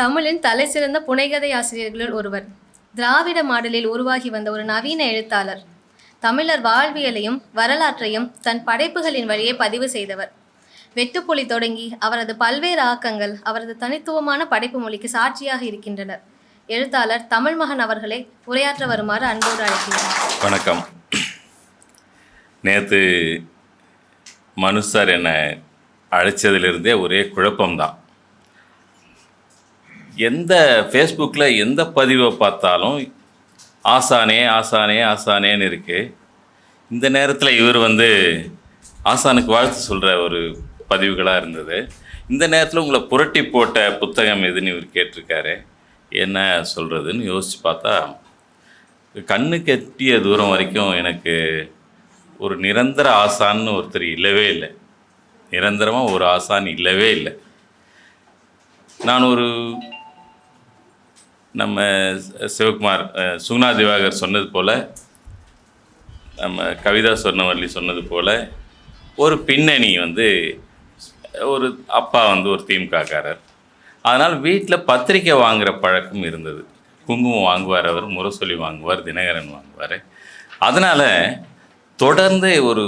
தமிழின் தலைசிறந்த புனைகதை ஆசிரியர்களுள் ஒருவர். திராவிட மாடலில் உருவாகி வந்த ஒரு நவீன எழுத்தாளர். தமிழர் வாழ்வியலையும் வரலாற்றையும் தன் படைப்புகளின் வழியே பதிவு செய்தவர். வெட்டுப்புலி தொடங்கி அவரது பல்வேறு ஆக்கங்கள் அவரது தனித்துவமான படைப்பு மொழிக்கு சாட்சியாக இருக்கின்றனர் எழுத்தாளர் தமிழ் மகன் அவர்களை உரையாற்ற வருமாறு அன்போடு அழைக்கிறார் வணக்கம். நேற்று மனுஷர் என்னை அழைச்சதிலிருந்தே ஒரே குழப்பம்தான். எந்த ஃபேஸ்புக்கில் எந்த பதிவை பார்த்தாலும் ஆசானே ஆசானே ஆசானேன்னு இருக்குது இந்த நேரத்தில் இவர் வந்து ஆசானுக்கு வாழ்த்து சொல்கிற ஒரு பதிவுகளாக இருந்தது. இந்த நேரத்தில் உங்களை புரட்டி போட்ட புத்தகம் எதுன்னு இவர் கேட்டிருக்காரு. என்ன சொல்கிறதுன்னு யோசித்து பார்த்தா கண்ணு கட்டிய தூரம் வரைக்கும் எனக்கு ஒரு நிரந்தர ஆசான்னு ஒருத்தர் இல்லவே இல்லை. நிரந்தரமாக ஒரு ஆசான் இல்லவே இல்லை. நான் ஒரு நம்ம சிவகுமார் சுகுணா திவாகர் சொன்னது போல் நம்ம கவிதா சொன்னவல்லி சொன்னது போல் ஒரு பின்னணி வந்து ஒரு அப்பா வந்து ஒரு திமுககாரர் அதனால் வீட்டில் பத்திரிக்கை வாங்குகிற பழக்கம் இருந்தது. குங்குமம் வாங்குவார் அவர் முரசொலி வாங்குவார் தினகரன் வாங்குவார். அதனால் தொடர்ந்து ஒரு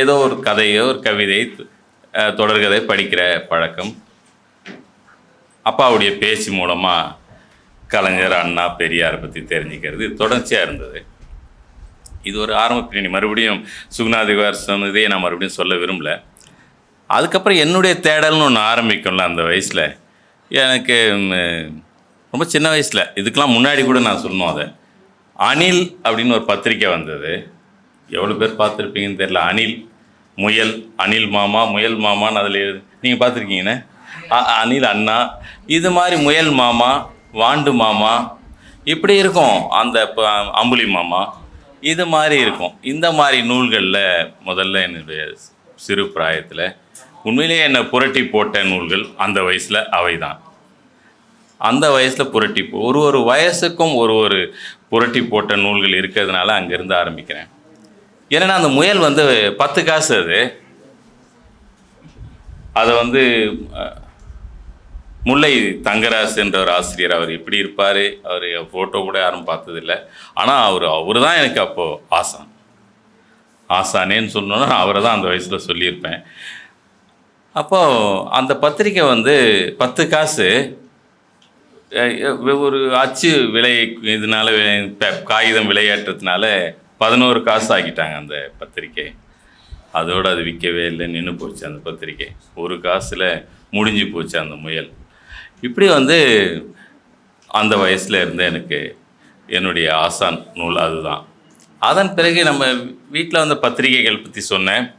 ஏதோ ஒரு கதையோ ஒரு கவிதை தொடர்கதை படிக்கிற பழக்கம். அப்பாவுடைய பேச்சு மூலமாக கலைஞர் அண்ணா பெரியாரை பற்றி தெரிஞ்சுக்கிறது தொடர்ச்சியாக இருந்தது. இது ஒரு ஆரம்ப பின்னணி. மறுபடியும் சுகுணாதிகார் சொன்னதே நான் மறுபடியும் சொல்ல விரும்பல. அதுக்கப்புறம் என்னுடைய தேடல்னு ஒன்று ஆரம்பிக்கும்ல அந்த வயசில். எனக்கு ரொம்ப சின்ன வயசில். இதுக்கெலாம் முன்னாடி கூட நான் சொன்னோம் அதை. அனில் அப்படின்னு ஒரு பத்திரிக்கை வந்தது. எவ்வளோ பேர் பார்த்துருப்பீங்கன்னு தெரியல. அனில் முயல் அனில் மாமா முயல் மாமான்னு அதில் நீங்கள் பார்த்துருக்கீங்கண்ணே அ- அனில் அண்ணா. இது மாதிரி முயல் மாமா வாண்டு மாமா இப்படி இருக்கும். அந்த அம்புலி மாமா இது மாதிரி இருக்கும். இந்த மாதிரி நூல்களில் முதல்ல என்னுடைய சிறு பிராயத்தில் உண்மையிலேயே என்னை புரட்டி போட்ட நூல்கள் அந்த வயசில் அவை தான் அந்த வயசில் புரட்டி போ ஒரு ஒரு வயசுக்கும் ஒரு ஒரு புரட்டி போட்ட நூல்கள் இருக்கிறதுனால அங்கேருந்து ஆரம்பிக்கிறேன். ஏன்னா அந்த முயல் வந்து பத்து காசு அது. அதை வந்து முல்லை தங்கராஜ் என்ற ஒரு ஆசிரியர் அவர் எப்படி இருப்பார்? அவர் ஃபோட்டோ கூட யாரும் பார்த்ததில்ல. ஆனால் அவர் அவர் தான் எனக்கு அப்போது ஆசான். ஆசானேன்னு சொன்னோன்னா நான் அவரை தான் அந்த வயசில் சொல்லியிருப்பேன். அப்போது அந்த பத்திரிக்கை வந்து பத்து காசு ஒரு அச்சு விலை இதனால காகிதம் விளையாட்டுறதுனால பதினோரு காசு ஆக்கிட்டாங்க அந்த பத்திரிக்கை. அதோடு அது விற்கவே இல்லை நின்று போச்சு அந்த பத்திரிக்கை. ஒரு காசில் முடிஞ்சு போச்சு அந்த முயல். இப்படி வந்து அந்த வயசில் இருந்து எனக்கு என்னுடைய ஆசான் நூல் அதுதான். அதன் பிறகு நம்ம வீட்டில் வந்த பத்திரிகைகள் பற்றி சொன்னேன்.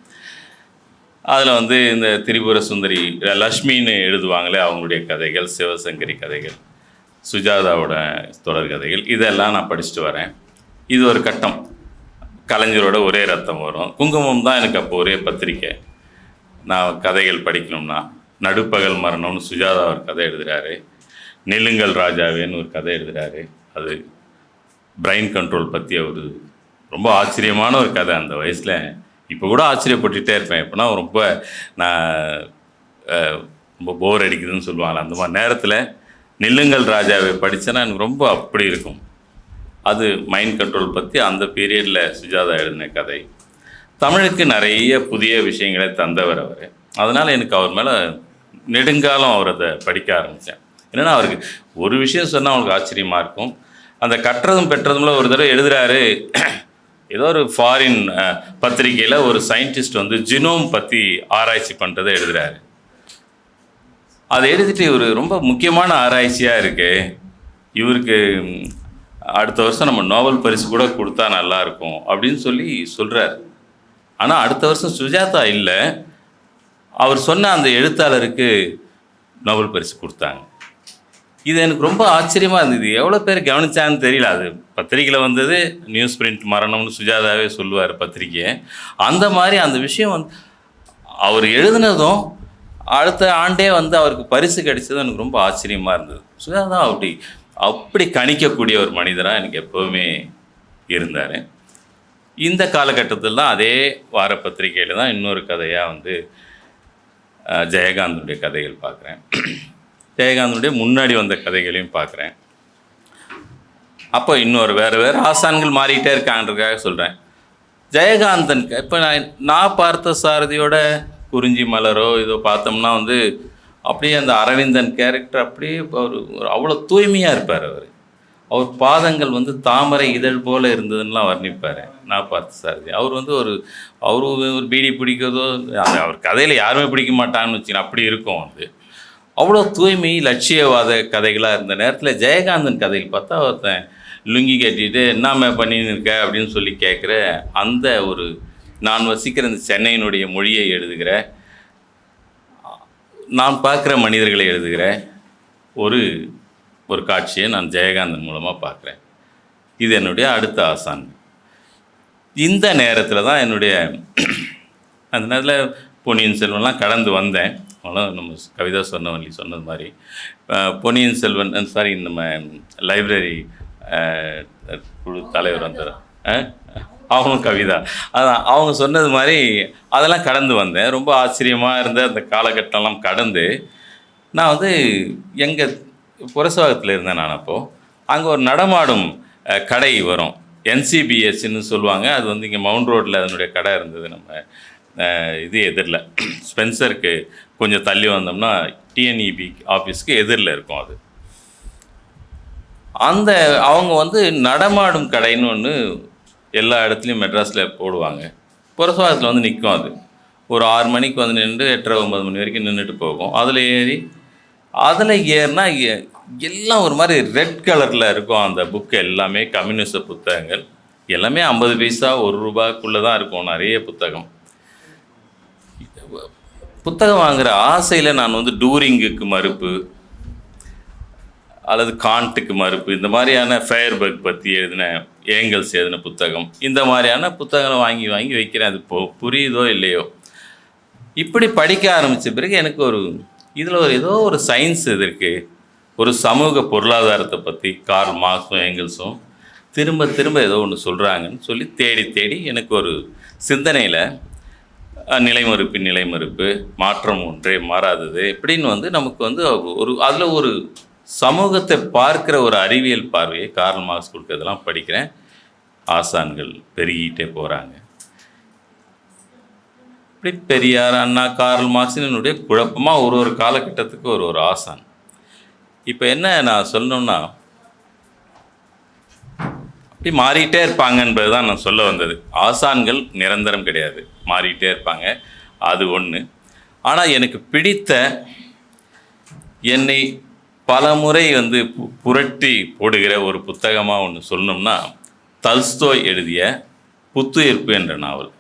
அதில் வந்து இந்த திரிபுர சுந்தரி லக்ஷ்மின்னு எழுதுவாங்களே அவங்களுடைய கதைகள் சிவசங்கரி கதைகள் சுஜாதாவோட தொடர் கதைகள் இதெல்லாம் நான் படிச்சுட்டு வரேன். இது ஒரு கட்டம். கலைஞரோட ஒரே ரத்தம் வரும். குங்குமம் தான் எனக்கு அப்போ ஒரே பத்திரிக்கை. நான் கதைகள் படிக்கணும்னா நடுப்பகல் மரணம்னு சுஜாதா ஒரு கதை எழுதுகிறாரு நில்லுங்கள் ராஜாவேன்னு ஒரு கதை எழுதுகிறாரு அது பிரெயின் கண்ட்ரோல் பற்றி ஒரு ரொம்ப ஆச்சரியமான ஒரு கதை அந்த வயசில். இப்போ கூட ஆச்சரியப்பட்டுகிட்டே இருப்பேன். எப்படின்னா ரொம்ப நான் ரொம்ப போர் அடிக்குதுன்னு சொல்லுவாங்க அந்த மாதிரி நேரத்தில் நெல்லுங்கல் ராஜாவை படித்தேன்னா எனக்கு ரொம்ப அப்படி இருக்கும். அது மைண்ட் கண்ட்ரோல் பற்றி அந்த பீரியடில் சுஜாதா எழுதின கதை. தமிழுக்கு நிறைய புதிய விஷயங்களை தந்தவர் அவர். அதனால் எனக்கு அவர் மேலே நெடுங்காலம் அவர் அதை படிக்க ஆரம்பித்தேன் என்னென்னா அவருக்கு ஒரு விஷயம் சொன்னால் அவங்களுக்கு ஆச்சரியமாக இருக்கும். அந்த கற்றதும் பெற்றதும்ல ஒரு தடவை எழுதுகிறாரு ஏதோ ஒரு ஃபாரின் பத்திரிக்கையில் ஒரு சயின்டிஸ்ட் வந்து ஜினோம் பற்றி ஆராய்ச்சி பண்ணுறதை எழுதுகிறாரு அதை எழுதிட்டு இவர் ரொம்ப முக்கியமான ஆராய்ச்சியாக இருக்கு. இவருக்கு அடுத்த வருஷம் நம்ம நோபல் பரிசு கூட கொடுத்தா நல்லாயிருக்கும் அப்படின்னு சொல்லி சொல்கிறார் ஆனால் அடுத்த வருஷம் சுஜாதா இல்லை. அவர் சொன்ன அந்த எழுத்தாளருக்கு நோபல் பரிசு கொடுத்தாங்க. இது எனக்கு ரொம்ப ஆச்சரியமாக இருந்தது. எவ்வளோ பேர் கவனிச்சான்னு தெரியல. அது பத்திரிக்கையில் வந்தது நியூஸ் பிரிண்ட் மரணம்னு சுஜாதாவே சொல்லுவார் பத்திரிக்கையை அந்த மாதிரி அந்த விஷயம் வந்து அவர் எழுதினதும் அடுத்த ஆண்டே வந்து அவருக்கு பரிசு கிடைச்சதும் எனக்கு ரொம்ப ஆச்சரியமாக இருந்தது. சுஜாதா அப்படி அப்படி கணிக்கக்கூடிய ஒரு மனிதராக எனக்கு எப்போவுமே இருந்தார். இந்த காலகட்டத்தில் தான் அதே வார பத்திரிகையில் தான் இன்னொரு கதையாக வந்து ஜெயகாந்தனுடைய கதைகள் பார்க்குறேன். ஜெயகாந்தனுடைய முன்னாடி வந்த கதைகளையும் பார்க்குறேன். அப்போ இன்னொரு வேறு வேறு ஆசான்கள் மாறிக்கிட்டே இருக்கான்றதுக்காக சொல்கிறேன் ஜெயகாந்தன் இப்போ நான் நான் பார்த்த சாரதியோட குறிஞ்சி மலரோ இதோ பார்த்தோம்னா வந்து அப்படியே அந்த அரவிந்தன் கேரக்டர் அப்படியே ஒரு ஒரு அவ்வளோ தூய்மையாக இருப்பார் அவர். அவர் பாதங்கள் வந்து தாமரை இதழ் போல் இருந்ததுன்னெலாம் வர்ணிப்பார். நான் பார்த்து சாரதி. அவர் வந்து ஒரு அவர் ஒரு பீடி பிடிக்கிறதோ அவர் கதையில் யாருமே பிடிக்க மாட்டாங்கன்னு வச்சுக்கோங்க அப்படி இருக்கும் வந்து அவ்வளோ தூய்மை லட்சியவாத கதைகளாக இருந்த நேரத்தில் ஜெயகாந்தன் கதையில் பார்த்தா ஒருத்தன் லுங்கி கட்டிட்டு என்னமே பண்ணின்னு இருக்க? அப்படின்னு சொல்லி கேட்குற அந்த ஒரு நான் வசிக்கிற இந்த சென்னையினுடைய மொழியை எழுதுகிற நான் பார்க்குற மனிதர்களை எழுதுகிற ஒரு ஒரு காட்சியை நான் ஜெயகாந்தன் மூலமாக பார்க்குறேன். இது என்னுடைய அடுத்த ஆசான். இந்த நேரத்தில் தான் என்னுடைய அந்த நேரத்தில் பொன்னியின் செல்வன்லாம் கடந்து வந்தேன். அவ்வளோ நம்ம கவிதா சொன்னவல்லி சொன்னது மாதிரி. பொன்னியின் செல்வன் சாரி நம்ம லைப்ரரி குழு தலைவர் வந்தார் அவங்களும் கவிதா. அதான் அவங்க சொன்னது மாதிரி அதெல்லாம் கடந்து வந்தேன். ரொம்ப ஆச்சரியமாக இருந்த அந்த காலகட்டம்லாம் கடந்து நான் வந்து எங்கள் புரசவாகத்தில் இருந்தேன் நான் அப்போது அங்கே ஒரு நடமாடும் கடை வரும். என்சிபிஎஸ்ன்னு சொல்லுவாங்க. அது வந்து இங்கே மவுண்ட் ரோட்டில் அதனுடைய கடை இருந்தது நம்ம இது எதிரில். ஸ்பென்சருக்கு கொஞ்சம் தள்ளி வந்தோம்னா டிஎன்இபி ஆஃபீஸ்க்கு எதிரில் இருக்கும் அது. அந்த அவங்க வந்து நடமாடும் கடைன்னு ஒன்று எல்லா இடத்துலையும் மெட்ராஸில் போடுவாங்க. புரசவாகத்தில் வந்து நிற்கும் அது. ஒரு ஆறு மணிக்கு வந்து நின்று எட்டரை ஒம்பது மணி வரைக்கும் நின்றுட்டு போகும். அதில் ஏறி அதில் ஏறினா எ- எல்லாம் ஒரு மாதிரி ரெட் கலரில் இருக்கும் அந்த புக்கு எல்லாமே கம்யூனிஸ்ட புத்தகங்கள். எல்லாமே ஐம்பது பைசா ஒரு ரூபாய்க்குள்ளே தான் இருக்கும் நிறைய புத்தகம். புத்தகம் வாங்குகிற ஆசையில் நான் வந்து டூரிங்குக்கு மறுப்பு அல்லது காண்ட்டுக்கு மறுப்பு இந்த மாதிரியான ஃபயர்பர்க் பற்றி எழுதின ஏங்கல்ஸ் எழுதின புத்தகம் இந்த மாதிரியான புத்தகங்களை வாங்கி வாங்கி வைக்கிறேன். அது போ புரியுதோ இல்லையோ? இப்படி படிக்க ஆரம்பித்த பிறகு எனக்கு ஒரு இதில் ஒரு ஏதோ ஒரு சயின்ஸ் இது இருக்குது ஒரு சமூக பொருளாதாரத்தை பற்றி கார்ல் மார்க்ஸும் எங்கிள்ஸும் திரும்ப திரும்ப ஏதோ ஒன்று சொல்கிறாங்கன்னு சொல்லி தேடி தேடி எனக்கு ஒரு சிந்தனையில் நிலைமறுப்பு நிலைமறுப்பு மாற்றம் ஒன்றே மாறாதது இப்படின்னு வந்து நமக்கு வந்து ஒரு அதில் ஒரு சமூகத்தை பார்க்கிற ஒரு அறிவியல் பார்வையை கார்ல் மார்க்ஸ் கொடுக்கறதெல்லாம் படிக்கிறேன். ஆசான்கள் பெருகிட்டே போகிறாங்க இப்படி பெரியார் அண்ணா கார்ல் மார்க்சினுடைய குழப்பமாக ஒரு ஒரு காலகட்டத்துக்கு ஒரு ஒரு ஆசான். இப்போ என்ன நான் சொல்லணும்னா அப்படி மாறிட்டே இருப்பாங்கன்றது தான் நான் சொல்ல வந்தது. ஆசான்கள் நிரந்தரம் கிடையாது. மாறிட்டே இருப்பாங்க. அது ஒன்று ஆனால் எனக்கு பிடித்த என்னை பல முறை வந்து பு- புரட்டி போடுகிற ஒரு புத்தகமாக ஒன்று சொல்லணும்னா தல்ஸ்தோய் எழுதிய புத்துயிர்ப்பு என்ற நாவல்.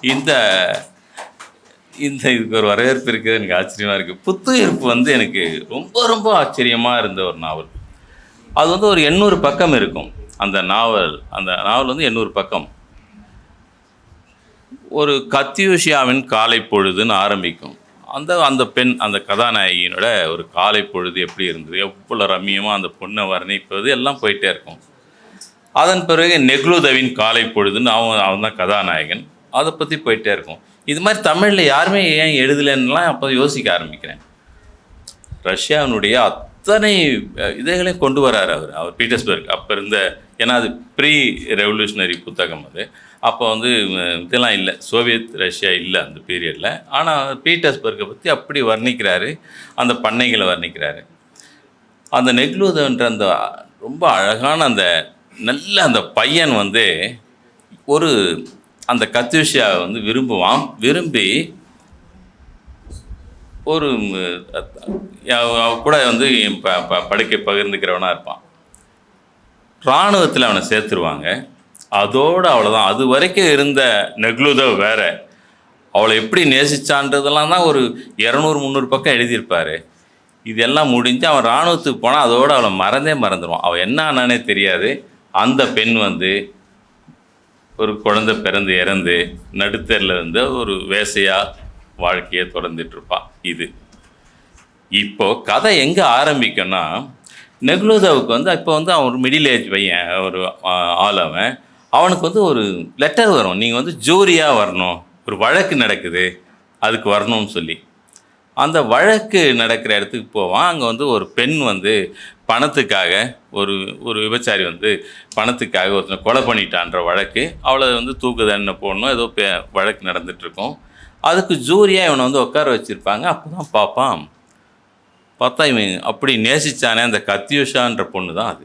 இந்த இந்த இதுக்கு ஒரு வரவேற்பு இருக்குது எனக்கு ஆச்சரியமாக இருக்குது புத்துயிர்ப்பு வந்து எனக்கு ரொம்ப ரொம்ப ஆச்சரியமாக இருந்த ஒரு நாவல். அது வந்து ஒரு எண்ணூறு பக்கம் இருக்கும். அந்த நாவல் அந்த நாவல் வந்து எண்ணூறு பக்கம். ஒரு கத்தியூஷியாவின் காலை பொழுதுன்னு ஆரம்பிக்கும். அந்த அந்த பெண் அந்த கதாநாயகியினோட ஒரு காலை பொழுது எப்படி இருந்தது? எவ்வளோ ரம்மியமாக அந்த பொண்ணை வர்ணிப்பது? எல்லாம் போயிட்டே இருக்கும். அதன் பிறகு நெக்லுதவின் காலை பொழுதுன்னு அவன் அவன் தான் கதாநாயகன். அதை பற்றி போயிட்டே இருக்கும். இது மாதிரி தமிழில் யாருமே ஏன் எழுதலைன்னுலாம் அப்போ யோசிக்க ஆரம்பிக்கிறேன். ரஷ்யாவினுடைய அத்தனை இதைகளையும் கொண்டு வராரு அவர். அவர் பீட்டர்ஸ்பர்க். அப்போ இருந்த ஏன்னா அது ப்ரீ ரெவல்யூஷனரி புத்தகம் அது. அப்போ வந்து இதெல்லாம் இல்லை. சோவியத் ரஷ்யா இல்லை அந்த பீரியடில் ஆனால் பீட்டர்ஸ்பர்க்கை பற்றி அப்படி வர்ணிக்கிறாரு. அந்த பண்ணைகளை வர்ணிக்கிறாரு. அந்த நெக்லூதன்ற அந்த ரொம்ப அழகான அந்த நல்ல அந்த பையன் வந்து ஒரு அந்த கத்யூஷியாவை வந்து விரும்புவான். விரும்பி ஒரு கூட வந்து ப ப- படுக்கை பகிர்ந்துக்கிறவனாக இருப்பான். இராணுவத்தில் அவனை சேர்த்துருவாங்க. அதோடு அவ்வளோதான் அது வரைக்கும் இருந்த நெக்லுதவ் வேற அவளை எப்படி நேசிச்சான்றதெல்லாம் தான் ஒரு இரநூறு முந்நூறு பக்கம் எழுதியிருப்பாரு. இதெல்லாம் முடிஞ்சு அவன் இராணுவத்துக்கு போனால் அதோடு அவளை மறந்தே மறந்துடுவான் அவள் என்ன ஆனானே தெரியாது. அந்த பெண் வந்து ஒரு குழந்தை பிறந்து இறந்து நடுத்தரில் இருந்து ஒரு வேசையாக வாழ்க்கையை தொடர்ந்துட்டுருப்பான் இது. இப்போது கதை எங்கே ஆரம்பிக்கும்னா நெக்லூதாவுக்கு வந்து இப்போ வந்து அவன் ஒரு மிடில் ஏஜ் பையன் ஒரு ஆள் அவன். அவனுக்கு வந்து ஒரு லெட்டர் வரும். நீங்கள் வந்து ஜூரியாக வரணும். ஒரு வழக்கு நடக்குது. அதுக்கு வரணும்னு சொல்லி. அந்த வழக்கு நடக்கிற இடத்துக்கு போவான். அங்கே வந்து ஒரு பெண் வந்து பணத்துக்காக ஒரு ஒரு விபச்சாரி வந்து பணத்துக்காக ஒருத்தனை கொலை பண்ணிட்டான்ற வழக்கு. அவளை வந்து தூக்கு தண்டனை போடணும். ஏதோ பே வழக்கு நடந்துட்டுருக்கோம். அதுக்கு ஜூரியாக இவனை வந்து உட்கார வச்சுருப்பாங்க. அப்போ தான் பார்ப்பான் பார்த்தா இவன் அப்படி நேசிச்சானே அந்த கத்யூஷான்ற பொண்ணு தான் அது.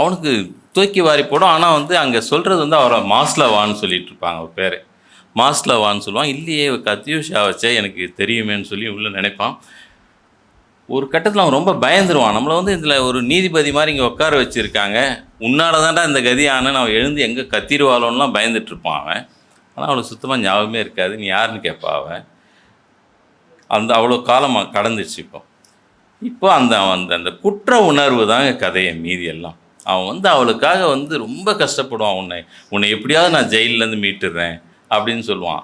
அவனுக்கு தூக்கி வாரி போடும். ஆனால் வந்து அங்கே சொல்கிறது வந்து அவரை மாஸ்லவான்னு சொல்லிட்டு இருப்பாங்க அவர் பேர். மாஸ்லவான்னு சொல்லுவான். இல்லையே கத்தியூஷா கத்யூஷா வச்சே எனக்கு தெரியுமேன்னு சொல்லி உள்ளே நினைப்பான். ஒரு கட்டத்தில் அவன் ரொம்ப பயந்துருவான். நம்மளை வந்து இதில் ஒரு நீதிபதி மாதிரி இங்கே உட்கார வச்சுருக்காங்க. உன்னால தான்டா இந்த கதி ஆனன்னு அவன் எழுந்து எங்கே கத்திருவாளோன்னுலாம் பயந்துட்டுருப்பான் அவன். ஆனால் அவளுக்கு சுத்தமாக ஞாபகமே இருக்காது. நீ யாருன்னு கேட்பா அவன். அந்த அவ்வளோ காலமாக கடந்துச்சு இப்போ. இப்போ அந்த அந்த அந்த குற்ற உணர்வு தாங்க கதையை மீதி எல்லாம். அவன் வந்து அவளுக்காக வந்து ரொம்ப கஷ்டப்படுவான் உன்னை. உன்னை எப்படியாவது நான் ஜெயிலேருந்து மீட்டுடுறேன் அப்படின்னு சொல்லுவான்.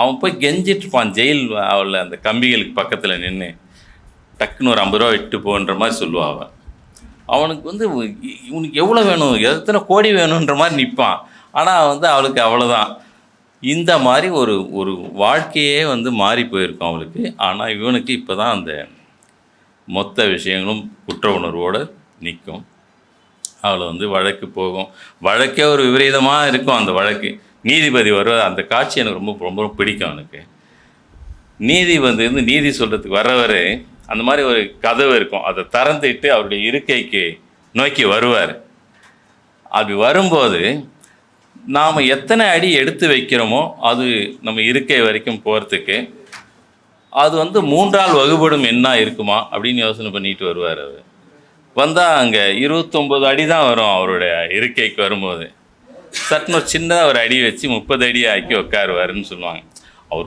அவன் போய் கெஞ்சிட்டு இருப்பான் ஜெயில் அவளை அந்த கம்பிகளுக்கு பக்கத்தில் நின்று டக்குன்னு ஒரு ஐம்பது ரூபா விட்டு போன்ற மாதிரி சொல்லுவான் அவன். அவனுக்கு வந்து இவனுக்கு எவ்வளோ வேணும்? எத்தனை கோடி வேணுன்ற மாதிரி நிற்பான் ஆனால் வந்து அவளுக்கு அவ்வளோதான் இந்த மாதிரி ஒரு ஒரு வாழ்க்கையே வந்து மாறி போயிருக்கும் அவளுக்கு. ஆனால் இவனுக்கு இப்போ தான் அந்த மொத்த விஷயங்களும் குற்ற உணர்வோடு நிற்கும். அவளை வந்து வழக்கு போகும். வழக்கே ஒரு விபரீதமாக இருக்கும் அந்த வழக்கு. நீதிபதி வருவார். அந்த காட்சி எனக்கு ரொம்ப ரொம்ப ரொம்ப பிடிக்கும் எனக்கு. நீதிபதி வந்து நீதி சொல்கிறதுக்கு வர்றவர் அந்த மாதிரி ஒரு கதவு இருக்கும். அதை திறந்துட்டு அவருடைய இருக்கைக்கு நோக்கி வருவார். அப்படி வரும்போது நாம் எத்தனை அடி எடுத்து வைக்கிறோமோ அது நம்ம இருக்கை வரைக்கும் போகிறதுக்கு அது வந்து மூன்றால் வகுபடும் என்ன இருக்குமா அப்படின்னு யோசனை பண்ணிட்டு வருவார் அவர். வந்தால் அங்கே இருபத்தொம்போது அடி தான் வரும் அவருடைய இருக்கைக்கு வரும்போது. சட்டுன்னு சின்னதாக ஒரு அடி வச்சு முப்பது அடி ஆக்கி உட்காருவாருன்னு சொல்லுவாங்க. அவர்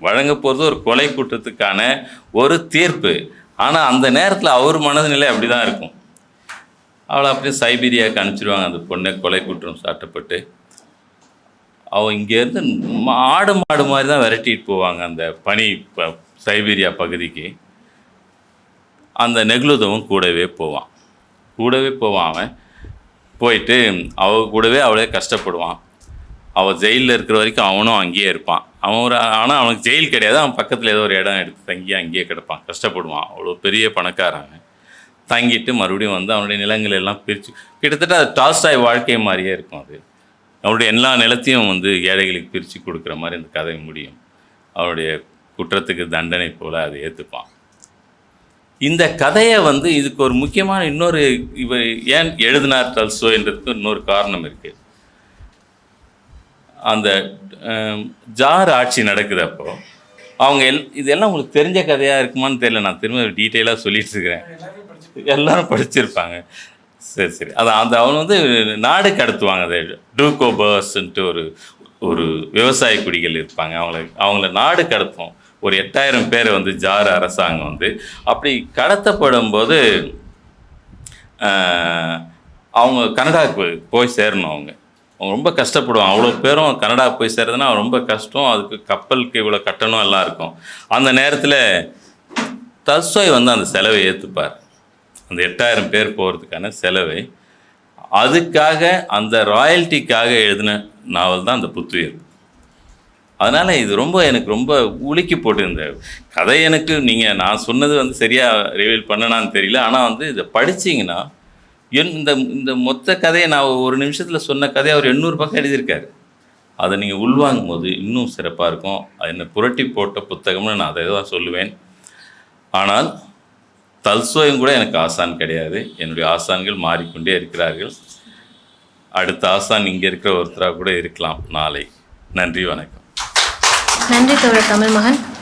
வழங்க போகிறது ஒரு கொலை குற்றத்துக்கான ஒரு தீர்ப்பு. ஆனால் அந்த நேரத்தில் அவர் மனதுநிலை அப்படி தான் இருக்கும். அவளை அப்படியே சைபீரியாவுக்கு அனுப்பிச்சிடுவாங்க அந்த பொண்ணை கொலை குற்றம் சாட்டப்பட்டு. அவள் இங்கேருந்து மா- ஆடு மாடு மாதிரி தான் விரட்டிட்டு போவாங்க அந்த பனி ப சைபீரியா பகுதிக்கு. அந்த நெகுலுதவும் கூடவே போவான். கூடவே போவான் அவன். போயிட்டு அவ கூடவே அவளே கஷ்டப்படுவான். அவள் ஜெயிலில் இருக்கிற வரைக்கும் அவனும் அங்கேயே இருப்பான். அவன் ஒரு ஆனால் அவனுக்கு ஜெயில் கிடையாது. அவன் பக்கத்தில் ஏதோ ஒரு இடம் எடுத்து தங்கி அங்கேயே கிடப்பான். கஷ்டப்படுவான். அவ்வளோ பெரிய பணக்காரன் தங்கிட்டு மறுபடியும் வந்து அவனுடைய நிலங்கள் எல்லாம் பிரித்து கிட்டத்தட்ட அது டாஸ்டாய் வாழ்க்கை மாதிரியே இருக்கும் அது. அவருடைய எல்லா நிலத்தையும் வந்து ஏழைகளுக்கு பிரித்து கொடுக்குற மாதிரி இந்த கதை முடியும். அவருடைய குற்றத்துக்கு தண்டனை போல அதை ஏற்றுப்பான் இந்த கதையை வந்து இதுக்கு ஒரு முக்கியமான இன்னொரு இவர் ஏன் எழுதினார் டல்ஸ்டோன்றதுக்கு இன்னொரு காரணம் இருக்குது அந்த ஜார் ஆட்சி நடக்குது அப்போ அவங்க எல் இதெல்லாம் உங்களுக்கு தெரிஞ்ச கதையாக இருக்குமான்னு தெரியல. நான் திரும்ப டீட்டெயிலாக சொல்லிட்டு இருக்கிறேன். எல்லாரும் படிச்சிருப்பாங்க. சரி சரி. அது அந்த அவங்க வந்து நாடு கடத்துவாங்க. அதை டூகோபர்ஸ்ன்ட்டு ஒரு ஒரு விவசாய குடிகள் இருப்பாங்க. அவங்கள அவங்கள நாடு கடத்தும். ஒரு எட்டாயிரம் பேரை வந்து ஜார் அரசாங்கம் வந்து அப்படி கடத்தப்படும் போது அவங்க கனடாவுக்கு போய் போய் சேரணும் அவங்க. அவங்க ரொம்ப கஷ்டப்படுவாங்க. அவ்வளோ பேரும் கனடா போய் சேர்றதுன்னா ரொம்ப கஷ்டம். அதுக்கு கப்பலுக்கு இவ்வளோ கட்டணம் எல்லாம் இருக்கும். அந்த நேரத்தில் தஸ்வாய் வந்து அந்த செலவை ஏற்றுப்பார் அந்த எட்டாயிரம் பேர் போகிறதுக்கான செலவை. அதுக்காக அந்த ராயல்ட்டிக்காக எழுதின நாவல் தான் அந்த புத்துயிர். அதனால் இது ரொம்ப எனக்கு ரொம்ப உலுக்கி போட்டிருந்த கதை எனக்கு. நீங்கள் நான் சொன்னது வந்து சரியாக ரிவீல் பண்ணனான்னு தெரியல. ஆனால் வந்து இதை படிச்சிங்கன்னா என் இந்த இந்த மொத்த கதையை நான் ஒரு நிமிஷத்தில் சொன்ன கதையை அவர் எண்ணூறு பக்கம் எழுதியிருக்காரு. அதை நீங்கள் உள்வாங்கும் போது இன்னும் சிறப்பாக இருக்கும். அது என்ன புரட்டி போட்ட புத்தகம்னு நான் அதை தான் சொல்லுவேன். ஆனால் தல்சோயம் கூட எனக்கு ஆசான் கிடையாது. என்னுடைய ஆசான்கள் மாறிக்கொண்டே இருக்கிறார்கள். அடுத்த ஆசான் இங்கே இருக்கிற ஒருத்தராக கூட இருக்கலாம் நாளை. நன்றி வணக்கம். நன்றி தோழர் தமிழ் மகன்.